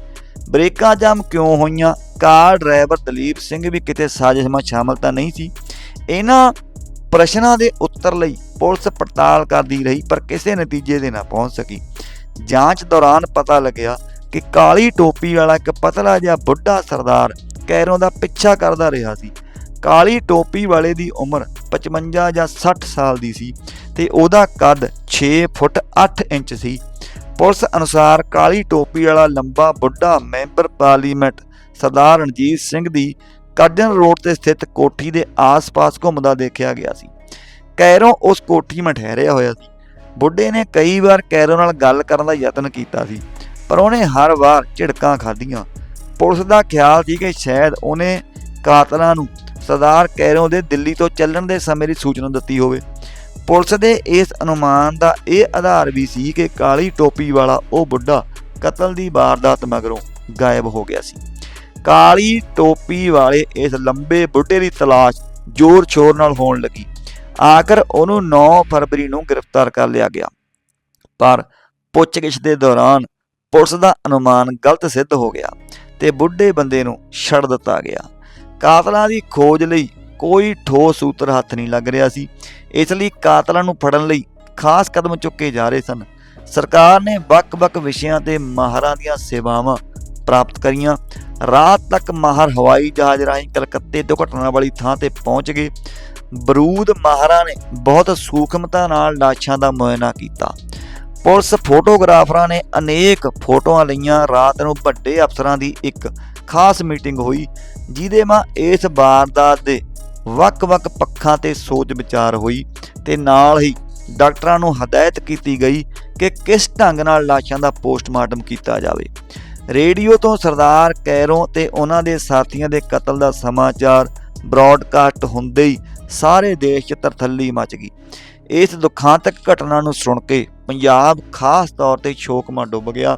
ਬ੍ਰੇਕਾਂ ਜਾਮ ਕਿਉਂ ਹੋਈਆਂ? ਕਾਰ ਡਰਾਈਵਰ ਦਲੀਪ ਸਿੰਘ ਵੀ ਕਿਤੇ ਸਾਜ਼ਿਸ਼ ਵਿੱਚ ਸ਼ਾਮਲ ਤਾਂ ਨਹੀਂ ਸੀ। ਇਹਨਾਂ ਪ੍ਰਸ਼ਨਾਂ ਦੇ ਉੱਤਰ ਲਈ ਪੁਲਿਸ ਪੜਤਾਲ ਕਰਦੀ ਰਹੀ, ਪਰ ਕਿਸੇ ਨਤੀਜੇ 'ਤੇ ਨਾ ਪਹੁੰਚ ਸਕੀ। ਜਾਂਚ ਦੌਰਾਨ ਪਤਾ ਲੱਗਿਆ ਕਿ ਕਾਲੀ ਟੋਪੀ ਵਾਲਾ ਇੱਕ ਪਤਲਾ ਜਿਹਾ ਬੁੱਢਾ ਸਰਦਾਰ ਕੈਰੋਂ ਦਾ ਪਿੱਛਾ ਕਰਦਾ ਰਿਹਾ ਸੀ। ਕਾਲੀ ਟੋਪੀ ਵਾਲੇ ਦੀ ਉਮਰ 55 ਜਾਂ 60 ਸਾਲ ਦੀ ਸੀ ਤੇ ਉਹਦਾ ਕੱਦ 6 ਫੁੱਟ 8 ਇੰਚ ਸੀ। ਪੁਲਿਸ ਅਨੁਸਾਰ ਕਾਲੀ ਟੋਪੀ ਵਾਲਾ ਲੰਬਾ ਬੁੱਢਾ ਮੈਂਬਰ ਪਾਰਲੀਮੈਂਟ ਸਰਦਾਰ ਰਣਜੀਤ ਸਿੰਘ ਦੀ ਕਾਜਨ ਰੋਡ ਤੇ ਸਥਿਤ ਕੋਠੀ ਦੇ ਆਸ-ਪਾਸ ਘੁੰਮਦਾ ਦੇਖਿਆ ਗਿਆ ਸੀ। ਕੈਰੋਂ ਉਸ ਕੋਠੀ 'ਮੈਂ ਠਹਿਰਿਆ ਹੋਇਆ ਸੀ। ਬੁੱਢੇ ਨੇ ਕਈ ਵਾਰ ਕੈਰੋਂ ਨਾਲ ਗੱਲ ਕਰਨ ਦਾ ਯਤਨ ਕੀਤਾ ਸੀ, ਪਰ ਉਹਨੇ ਹਰ ਵਾਰ ਝਿੜਕਾਂ ਖਾਧੀਆਂ। ਪੁਲਿਸ ਦਾ ਖਿਆਲ ਸੀ ਕਿ ਸ਼ਾਇਦ ਉਹਨੇ ਕਾਤਲਾਂ ਨੂੰ ਸਰਦਾਰ ਕੈਰੋਂ ਦੇ ਦਿੱਲੀ ਤੋਂ ਚੱਲਣ ਦੇ ਸਮੇਂ ਦੀ ਸੂਚਨਾ ਦਿੱਤੀ ਹੋਵੇ। ਪੁਲਿਸ ਦੇ ਇਸ ਅਨੁਮਾਨ ਦਾ ਇਹ ਆਧਾਰ ਵੀ ਸੀ ਕਿ ਕਾਲੀ ਟੋਪੀ ਵਾਲਾ ਉਹ ਬੁੱਢਾ ਕਤਲ ਦੀ ਵਾਰਦਾਤ ਮਗਰੋਂ ਗਾਇਬ ਹੋ ਗਿਆ ਸੀ। ਕਾਲੀ ਟੋਪੀ ਵਾਲੇ ਇਸ ਲੰਬੇ ਬੁੱਢੇ ਦੀ ਤਲਾਸ਼ ਜ਼ੋਰ ਸ਼ੋਰ ਨਾਲ ਹੋਣ ਲੱਗੀ। ਆਖਰ ਉਹਨੂੰ 9 ਫਰਵਰੀ ਨੂੰ ਗ੍ਰਿਫਤਾਰ ਕਰ ਲਿਆ ਗਿਆ। ਪਰ ਪੁੱਛਗਿੱਛ ਦੇ ਦੌਰਾਨ ਪੁਲਿਸ ਦਾ ਅਨੁਮਾਨ ਗਲਤ ਸਿੱਧ ਹੋ ਗਿਆ। ਤੇ ਬੁੱਢੇ ਬੰਦੇ ਨੂੰ ਛੱਡ ਦਿੱਤਾ ਗਿਆ। ਕਾਤਲਾਂ ਦੀ ਖੋਜ ਲਈ ਕੋਈ ਠੋਸ ਸੂਤਰ ਹੱਥ ਨਹੀਂ ਲੱਗ ਰਿਹਾ ਸੀ। ਇਸ ਲਈ ਕਾਤਲਾਂ ਨੂੰ ਫੜਨ ਲਈ ਖਾਸ ਕਦਮ ਚੁੱਕੇ ਜਾ ਰਹੇ ਸਨ। ਸਰਕਾਰ ਨੇ ਵੱਖ-ਵੱਖ ਵਿਸ਼ਿਆਂ ਤੇ ਮਾਹਰਾਂ ਦੀਆਂ ਸੇਵਾਵਾਂ ਪ੍ਰਾਪਤ ਕਰੀਆਂ। ਰਾਤ ਤੱਕ ਮਾਹਰ ਹਵਾਈ ਜਹਾਜ਼ ਰਾਹੀਂ ਕਲਕੱਤੇ ਤੋਂ ਘਟਨਾ ਵਾਲੀ ਥਾਂ ਤੇ ਪਹੁੰਚ ਗਏ। ਬਰੂਦ ਮਾਹਰਾਂ ਨੇ ਬਹੁਤ ਸੂਖਮਤਾ ਨਾਲ ਲਾਸ਼ਾਂ ਦਾ ਮੁਆਇਨਾ ਕੀਤਾ। ਪੁਲਿਸ ਫੋਟੋਗ੍ਰਾਫਰਾਂ ਨੇ ਅਨੇਕ ਫੋਟੋਆਂ ਲਈਆਂ। ਰਾਤ ਨੂੰ ਵੱਡੇ ਅਫਸਰਾਂ ਦੀ ਇੱਕ ਖਾਸ ਮੀਟਿੰਗ ਹੋਈ, ਜਿਹਦੇ ਮਾ ਇਸ ਵਾਰਦਾਤ ਦੇ ਵੱਖ-ਵੱਖ ਪੱਖਾਂ ਤੇ ਸੋਚ ਵਿਚਾਰ ਹੋਈ ਤੇ ਨਾਲ ਹੀ ਡਾਕਟਰਾਂ ਨੂੰ ਹਦਾਇਤ ਕੀਤੀ ਗਈ ਕਿ ਕਿਸ ਢੰਗ ਨਾਲ ਲਾਸ਼ਾਂ ਦਾ ਪੋਸਟਮਾਰਟਮ ਕੀਤਾ ਜਾਵੇ। ਰੇਡੀਓ ਤੋਂ ਸਰਦਾਰ ਕੈਰੋਂ ਤੇ ਉਹਨਾਂ ਦੇ ਸਾਥੀਆਂ ਦੇ ਕਤਲ ਦਾ ਸਮਾਚਾਰ ਬ੍ਰਾਡਕਾਸਟ ਹੁੰਦੇ ਹੀ ਸਾਰੇ ਦੇਸ਼ 'ਚ ਤਰਥੱਲੀ ਮਚ ਗਈ। ਇਸ ਦੁਖਾਂਤਕ ਘਟਨਾ ਨੂੰ ਸੁਣ ਕੇ ਪੰਜਾਬ ਖਾਸ ਤੌਰ ਤੇ ਸ਼ੋਕਮਾ ਡੁੱਬ ਗਿਆ।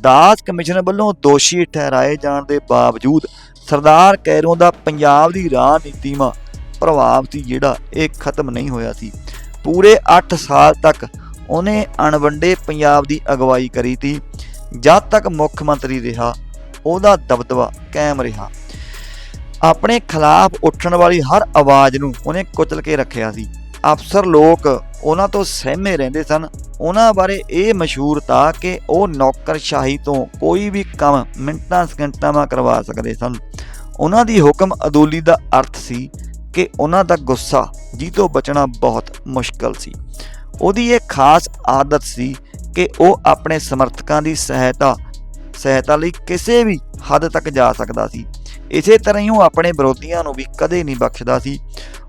ਦਾਸ ਕਮਿਸ਼ਨ ਵੱਲੋਂ ਦੋਸ਼ੀ ਠਹਿਰਾਏ ਜਾਣ ਦੇ ਬਾਵਜੂਦ ਸਰਦਾਰ ਕੈਰੋਂ ਦਾ ਪੰਜਾਬ ਦੀ ਰਾਜਨੀਤੀ ਮਾ ਪ੍ਰਭਾਵ ਸੀ ਜਿਹੜਾ ਇਹ ਖਤਮ ਨਹੀਂ ਹੋਇਆ ਸੀ। ਪੂਰੇ 8 ਸਾਲ ਤੱਕ ਉਹਨੇ ਅਣਵੰਡੇ ਪੰਜਾਬ ਦੀ ਅਗਵਾਈ ਕਰੀ ਤੀ। ਜਦ ਤੱਕ ਮੁੱਖ ਮੰਤਰੀ ਰਿਹਾ, ਉਹਦਾ ਦਬਦਬਾ ਕਾਇਮ ਰਿਹਾ। ਆਪਣੇ ਖਿਲਾਫ ਉੱਠਣ ਵਾਲੀ ਹਰ ਆਵਾਜ਼ ਨੂੰ ਉਹਨੇ ਕੁਚਲ ਕੇ ਰੱਖਿਆ ਸੀ। ਅਫਸਰ ਲੋਕ ਉਹਨਾਂ ਤੋਂ ਸਹਿਮੇ ਰਹਿੰਦੇ ਸਨ। ਉਹਨਾਂ ਬਾਰੇ ਇਹ ਮਸ਼ਹੂਰ ਤਾ ਕਿ ਉਹ ਨੌਕਰਸ਼ਾਹੀ ਤੋਂ ਕੋਈ ਵੀ ਕੰਮ ਮਿੰਟਾਂ ਸਕਿੰਟਾਂ ਮਾ ਕਰਵਾ ਸਕਦੇ ਸਨ। ਉਹਨਾਂ ਦੀ ਹੁਕਮ ਅਦੂਲੀ ਦਾ ਅਰਥ ਸੀ ਕਿ ਉਹਨਾਂ ਦਾ ਗੁੱਸਾ ਜੀ ਤੋਂ ਬਚਣਾ ਬਹੁਤ ਮੁਸ਼ਕਲ ਸੀ। ਉਹਦੀ ਇਹ ਖਾਸ ਆਦਤ ਸੀ ਕਿ ਉਹ ਆਪਣੇ ਸਮਰਥਕਾਂ ਦੀ ਸਹਾਇਤਾ ਸਹਾਇਤਾ ਲਈ ਕਿਸੇ ਵੀ ਹੱਦ ਤੱਕ ਜਾ ਸਕਦਾ ਸੀ। ਇਸੇ ਤਰ੍ਹਾਂ ਹੀ ਉਹ ਆਪਣੇ ਵਿਰੋਧੀਆਂ ਨੂੰ ਵੀ ਕਦੇ ਨਹੀਂ ਬਖਸ਼ਦਾ ਸੀ।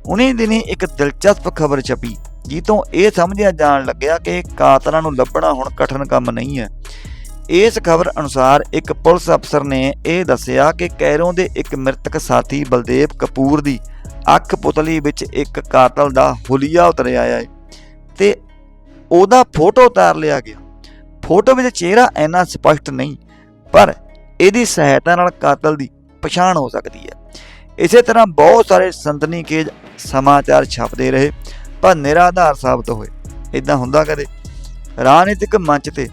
ਉਨੀ ਦਿਨੀ ਇੱਕ ਦਿਲਚਸਪ ਖਬਰ ਛਪੀ। ਜਿੱਤੋਂ ਇਹ ਸਮਝਿਆ ਜਾਣ ਲੱਗਿਆ ਕਿ ਕਾਤਲਾਂ ਨੂੰ ਲੱਭਣਾ ਹੁਣ ਕਠਿਨ ਕੰਮ ਨਹੀਂ ਹੈ। ਇਸ ਖਬਰ ਅਨੁਸਾਰ ਇੱਕ ਪੁਲਿਸ ਅਫਸਰ ਨੇ ਇਹ ਦੱਸਿਆ ਕਿ ਕੈਰੋਂ ਦੇ ਇੱਕ ਮ੍ਰਿਤਕ ਸਾਥੀ ਬਲਦੇਵ ਕਪੂਰ ਦੀ ਅੱਖ ਪੁਤਲੀ ਵਿੱਚ ਇੱਕ ਕਾਤਲ ਦਾ ਹੁਲੀਆ ਉਤਰਿਆ ਹੈ ਤੇ ਉਹਦਾ ਫੋਟੋ ਉਤਾਰ ਲਿਆ ਗਿਆ। ਫੋਟੋ ਵਿੱਚ ਚਿਹਰਾ ਇੰਨਾ ਸਪਸ਼ਟ ਨਹੀਂ, ਪਰ ਇਹਦੀ ਸਹਾਇਤਾ ਨਾਲ ਕਾਤਲ ਦੀ ਪਛਾਣ ਹੋ ਸਕਦੀ ਹੈ। ਇਸੇ ਤਰ੍ਹਾਂ ਬਹੁਤ ਸਾਰੇ ਸੰਤਨੀਖੇਜ ਸਮਾਚਾਰ ਛਪਦੇ ਰਹੇ। ਪਰ ਨਿਰਾਧਾਰ ਸਾਬਤ ਹੋਏ। ਇਦਾਂ ਹੁੰਦਾ ਕਦੇ? ਰਾਜਨੀਤਿਕ ਮੰਚ ਤੇ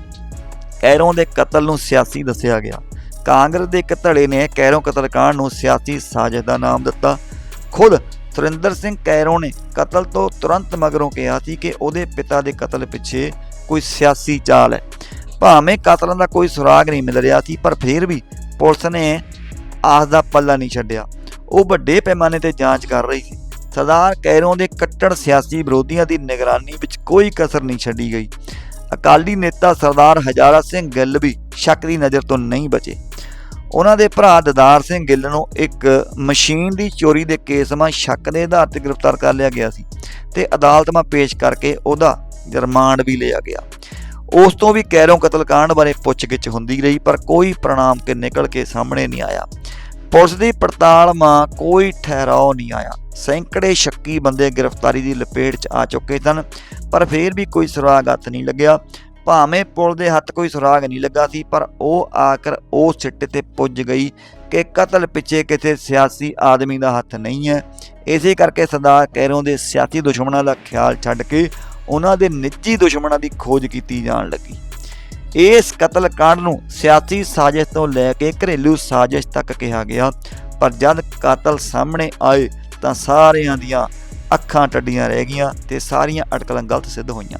ਕੈਰੋਂ ਦੇ ਕਤਲ ਨੂੰ ਸਿਆਸੀ ਦੱਸਿਆ ਗਿਆ। ਕਾਂਗਰਸ ਦੇ ਇੱਕ ਧੜੇ ਨੇ ਕੈਰੋਂ ਕਤਲकांड ਨੂੰ ਸਿਆਸੀ ਸਾਜ਼ਿਸ਼ ਦਾ ਨਾਮ ਦਿੱਤਾ। ਖੁਦ ਸੁਰਿੰਦਰ ਸਿੰਘ ਕੈਰੋਂ ਨੇ ਕਤਲ ਤੋਂ ਤੁਰੰਤ ਮਗਰੋਂ ਕਿਹਾ ਸੀ ਕਿ ਉਹਦੇ ਪਿਤਾ ਦੇ ਕਤਲ ਪਿੱਛੇ ਕੋਈ ਸਿਆਸੀ ਚਾਲ ਹੈ। ਭਾਵੇਂ ਕਤਲਾਂ ਦਾ ਕੋਈ ਸੁਰਾਗ ਨਹੀਂ ਮਿਲ ਰਿਹਾ ਸੀ, ਪਰ ਫਿਰ ਵੀ ਪੁਲਿਸ ਨੇ ਆਸ ਦਾ ਪੱਲਾ ਨਹੀਂ ਛੱਡਿਆ। ਉਹ ਵੱਡੇ ਪੈਮਾਨੇ ਤੇ ਜਾਂਚ ਕਰ ਰਹੀ ਸੀ। ਸਰਦਾਰ ਕੈਰੋਂ ਦੇ ਕੱਟੜ ਸਿਆਸੀ ਵਿਰੋਧੀਆਂ ਦੀ ਨਿਗਰਾਨੀ ਵਿੱਚ ਕੋਈ ਕਸਰ ਨਹੀਂ ਛੱਡੀ ਗਈ। ਅਕਾਲੀ ਨੇਤਾ ਸਰਦਾਰ ਹਜ਼ਾਰਾ ਸਿੰਘ ਗਿੱਲ ਵੀ ਸ਼ੱਕ ਦੀ ਨਜ਼ਰ ਤੋਂ ਨਹੀਂ ਬਚੇ। ਉਹਨਾਂ ਦੇ ਭਰਾ ਦਦਾਰ ਸਿੰਘ ਗਿੱਲ ਨੂੰ ਇੱਕ ਮਸ਼ੀਨ ਦੀ ਚੋਰੀ ਦੇ ਕੇਸ 'ਮਾ ਸ਼ੱਕ ਦੇ ਆਧਾਰ ਤੇ ਗ੍ਰਿਫਤਾਰ ਕਰ ਲਿਆ ਗਿਆ ਸੀ ਤੇ ਅਦਾਲਤ 'ਮਾ ਪੇਸ਼ ਕਰਕੇ ਉਹਦਾ ਰਿਮਾਂਡ ਵੀ ਲਿਆ ਗਿਆ। ਉਸ ਤੋਂ ਵੀ ਕੈਰੋਂ ਕਤਲकांड ਬਾਰੇ ਪੁੱਛਗਿੱਛ ਹੁੰਦੀ ਰਹੀ, ਪਰ ਕੋਈ ਪ੍ਰਣਾਮ ਕੇ ਨਿਕਲ ਕੇ ਸਾਹਮਣੇ ਨਹੀਂ ਆਇਆ। ਪੁਲਿਸ ਦੀ ਪੜਤਾਲ ਮਾਂ ਕੋਈ ਠਹਿਰਾਓ ਨਹੀਂ ਆਇਆ। ਸੈਂਕੜੇ ਸ਼ੱਕੀ ਬੰਦੇ ਗ੍ਰਿਫਤਾਰੀ ਦੀ ਲਪੇਟ 'ਚ ਆ ਚੁੱਕੇ ਸਨ, ਪਰ ਫੇਰ ਵੀ ਕੋਈ ਸੁਰਾਗ ਹੱਥ ਨਹੀਂ ਲੱਗਿਆ। ਭਾਵੇਂ ਪੁਲ ਦੇ ਹੱਥ ਕੋਈ ਸੁਰਾਗ ਨਹੀਂ ਲੱਗਾ ਸੀ, ਪਰ ਉਹ ਆਕਰ ਉਹ ਸਿੱਟੇ ਤੇ ਪੁੱਜ ਗਈ ਕਿ ਕਤਲ ਪਿੱਛੇ ਕਿਸੇ ਸਿਆਸੀ ਆਦਮੀ ਦਾ ਹੱਥ ਨਹੀਂ ਹੈ। ਇਸੇ ਕਰਕੇ ਸਰਦਾਰ ਕੈਰੋਂ ਦੇ ਸਿਆਸੀ ਦੁਸ਼ਮਣਾਂ ਦਾ ਖਿਆਲ ਛੱਡ ਕੇ ਉਹਨਾਂ ਦੇ ਨਿੱਜੀ ਦੁਸ਼ਮਣਾਂ ਦੀ ਖੋਜ ਕੀਤੀ ਜਾਣ ਲੱਗੀ। ਇਸ ਕਤਲ ਕਾਂਡ ਨੂੰ ਸਿਆਸੀ ਸਾਜ਼ਿਸ਼ ਤੋਂ ਲੈ ਕੇ ਘਰੇਲੂ ਸਾਜ਼ਿਸ਼ ਤੱਕ ਕਿਹਾ ਗਿਆ। ਪਰ ਜਦ ਕਾਤਲ ਸਾਹਮਣੇ ਆਏ ਤਾਂ ਸਾਰਿਆਂ ਦੀਆਂ ਅੱਖਾਂ ਟੱਡੀਆਂ ਰਹਿ ਗਈਆਂ ਤੇ ਸਾਰੀਆਂ ਅਟਕਲਾਂ ਗਲਤ ਸਿੱਧ ਹੋਈਆਂ।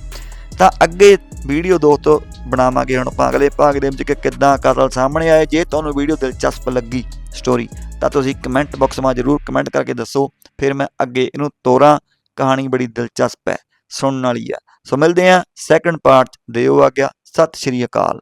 ਤਾਂ ਅੱਗੇ ਵੀਡੀਓ ਦੋਸਤੋ ਬਣਾਵਾਂਗੇ ਹੁਣ ਆਪਾਂ। ਅਗਲੇ ਭਾਗ ਦੇ ਵਿੱਚ ਕਿ ਕਿੱਦਾਂ ਕਤਲ ਸਾਹਮਣੇ ਆਏ, ਜੇ ਤੁਹਾਨੂੰ ਵੀਡੀਓ ਦਿਲਚਸਪ ਲੱਗੀ ਸਟੋਰੀ ਤਾਂ ਤੁਸੀਂ ਕਮੈਂਟ ਬਾਕਸ 'ਮਾ ਜ਼ਰੂਰ ਕਮੈਂਟ ਕਰਕੇ ਦੱਸੋ। ਫਿਰ ਮੈਂ ਅੱਗੇ ਇਹਨੂੰ ਤੋਰਾਂ। ਕਹਾਣੀ ਬੜੀ ਦਿਲਚਸਪ ਹੈ, ਸੁਣਨ ਵਾਲੀ ਆ ਸੋ ਮਿਲਦੇ ਹਾਂ ਸੈਕੰਡ ਪਾਰਟ ਦਿਓ ਆਗਿਆ। ਸਤਿ ਸ਼੍ਰੀ ਅਕਾਲ।